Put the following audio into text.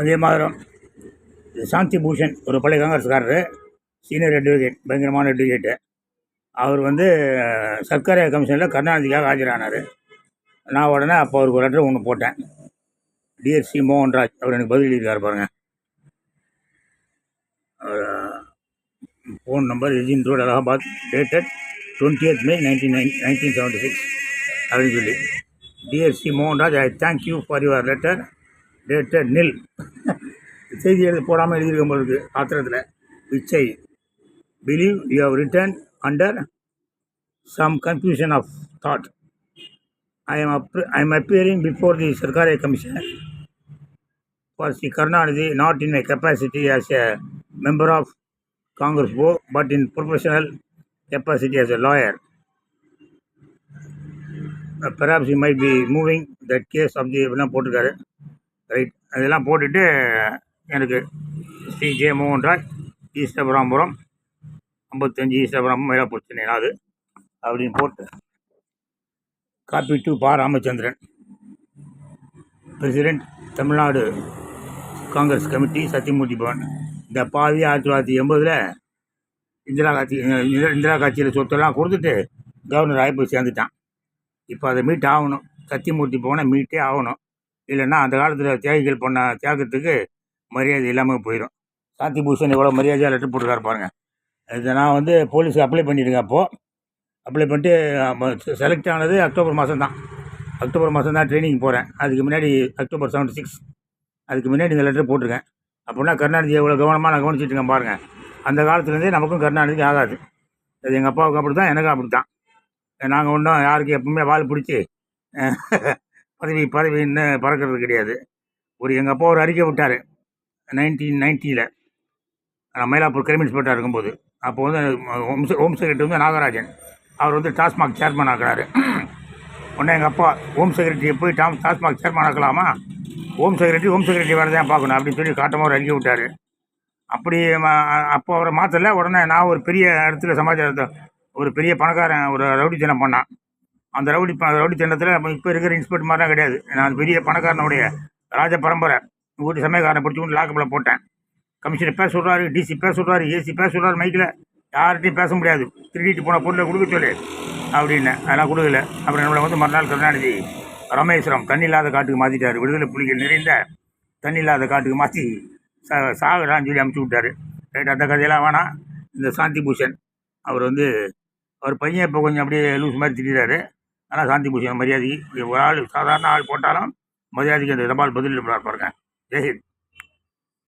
அதே மாதிரி சாந்தி பூஷன் ஒரு பழைய காங்கிரஸ்காரர் சீனியர் அட்வொகேட் பயங்கரமான அட்வொகேட்டு அவர் வந்து சர்க்கரை கமிஷனில் கருணாநிதிக்காக ஆஜரானார். நான் உடனே அப்போ அவருக்கு ஒரு லெட்டர் ஒன்று போட்டேன். டிஎஸ்சி மோகன்ராஜ் அவர் எனக்கு பதில் எழுதியிருக்காரு பாருங்கள் phone number எஜின் road Allahabad dated twentieth May nineteen nine nineteen seventy six அப்படின்னு சொல்லி. DSC Mohanraj I thank you for your letter dated nil செய்தி எழுத போடாமல் எழுதியிருக்க போல இருக்குது ஆத்திரத்தில் which I believe you have return under some confusion of that I am up I am appearing before the Sarkaria commission for Shri Karunanidhi not in my capacity as a member of Congress போ but in professional capacity as a lawyer perhaps you might be moving that case அப்படி இப்படிலாம் போட்டிருக்காரு right அதெல்லாம் போட்டுட்டு எனக்கு Sri J Mohanraj ஈஸ்டபுராம்புரம் ஐம்பத்தஞ்சு ஈஸ்டபுரம் மயிலாப்பூர் சென்னை நாடு அப்படின்னு போட்டு. Copy to Pa Ramachandran president Tamil Nadu Congress committee Sathyamurthy Bhavan. இந்த பாவி ஆயிரத்தி தொள்ளாயிரத்தி எண்பதில் இந்திரா காட்சி இந்திரா- இந்திரா காட்சியில் சொத்தெல்லாம் கொடுத்துட்டு கவர்னர் ஆகி போய் சேர்ந்துட்டான். இப்போ அதை மீட் ஆகணும். சத்தியமூர்த்தி பவனை மீட்டே ஆகணும். இல்லைன்னா அந்த காலத்தில் தியாகிகள் பண்ண தியாகத்துக்கு மரியாதை இல்லாமல் போயிடும் சாந்தி பூஷன் எவ்வளோ மரியாதையாக லெட்டர் போட்டுருக்காரு பாருங்கள் இதை நான் வந்து போலீஸுக்கு அப்ளை பண்ணியிருக்கேன் அப்போது அப்ளை பண்ணிட்டு செலக்ட் ஆனது அக்டோபர் மாதம் தான். அக்டோபர் மாதம் தான் ட்ரைனிங் போகிறேன் அதுக்கு முன்னாடி அக்டோபர் செவன்ட்டி சிக்ஸ் அதுக்கு முன்னாடி இந்த லெட்டர் போட்டிருக்கேன். அப்படின்னா கருணாநிதி எவ்வளோ கவனமாக நான் கவனிச்சிட்டு இருக்கேன் பாருங்கள் அந்த காலத்துலேருந்தே நமக்கும் கருணாநிதி ஆகாது. அது எங்கள் அப்பாவுக்கு அப்படி தான் எனக்கும் அப்படி தான் நாங்கள் ஒன்றும் யாருக்கு எப்பவுமே வால் பிடிச்சி பதவி பதவின்னு பறக்கிறது கிடையாது. ஒரு எங்கள் அப்பா ஒரு அறிக்கை விட்டார். நைன்டீன் நைன்ட்டியில் மயிலாப்பூர் கிரைம் இன்ஸ்பெக்டர் இருக்கும்போது அப்போ வந்து ஹோம் ஹோம் செக்ரட்டரி வந்து நாகராஜன். அவர் வந்து டாஸ்மாக் சேர்மன் ஆக்குறாரு. உடனே எங்கள் அப்பா ஹோம் செக்ரட்டரியை போய் டாம் டாஸ்மாக் சேர்மன் ஆக்கலாமா? ஹோம் செக்ரட்டரி ஹோம் செக்ரட்டரி வேலை தான் பார்க்கணும் அப்படின்னு சொல்லி காட்டமாக அவர் அறிக்கை விட்டார். அப்படி அப்போ அவரை மாற்றலை உடனே நான் ஒரு பெரிய இடத்துல சமாச்சாரத்தை ஒரு பெரிய பணக்காரன் ஒரு ரவுடி தினம் பண்ணான். அந்த ரவுடி ரவுடி தினத்தில் இப்போ இருக்கிற இன்ஸ்பெக்டர் மாதிரிலாம் கிடையாது. நான் பெரிய பணக்காரனுடைய ராஜ பரம்பரை. வீட்டு சமயக்காரனை பிடிச்சி கொண்டு லாக்கப்பில் போட்டேன். கமிஷனர் பேச சொல்கிறாரு டிசி பேச சொல்கிறாரு ஏசி பேச சொல்கிறாரு மைக்கில் யார்கிட்டையும் பேச முடியாது. திருடிட்டு போன பொருளை கொடுக்க சொல்லு. அப்படின்னு அதெல்லாம் கொடுக்கல. அப்புறம் நம்மளை வந்து மறுநாள் கருணாநிதி ரமேஸ்வரம் தண்ணி இல்லாத காட்டுக்கு மாற்றிட்டார் விடுதலை புலிகள் நிறைந்த தண்ணி இல்லாத காட்டுக்கு மாற்றி சா சாகுறான்னு சொல்லி அமுச்சு விட்டார். ரைட் அந்த கதையெல்லாம் வேணாம். இந்த சாந்தி பூஷன் அவர் வந்து அவர் பையன் இப்போ கொஞ்சம் அப்படியே லூஸ் மாதிரி திட்டாரு ஆனால் சாந்தி பூஷன் மரியாதைக்கு ஒரு ஆள் சாதாரண ஆள் போட்டாலும் மரியாதைக்கு அந்த தபால் பதில் பாருங்க. जय हिंद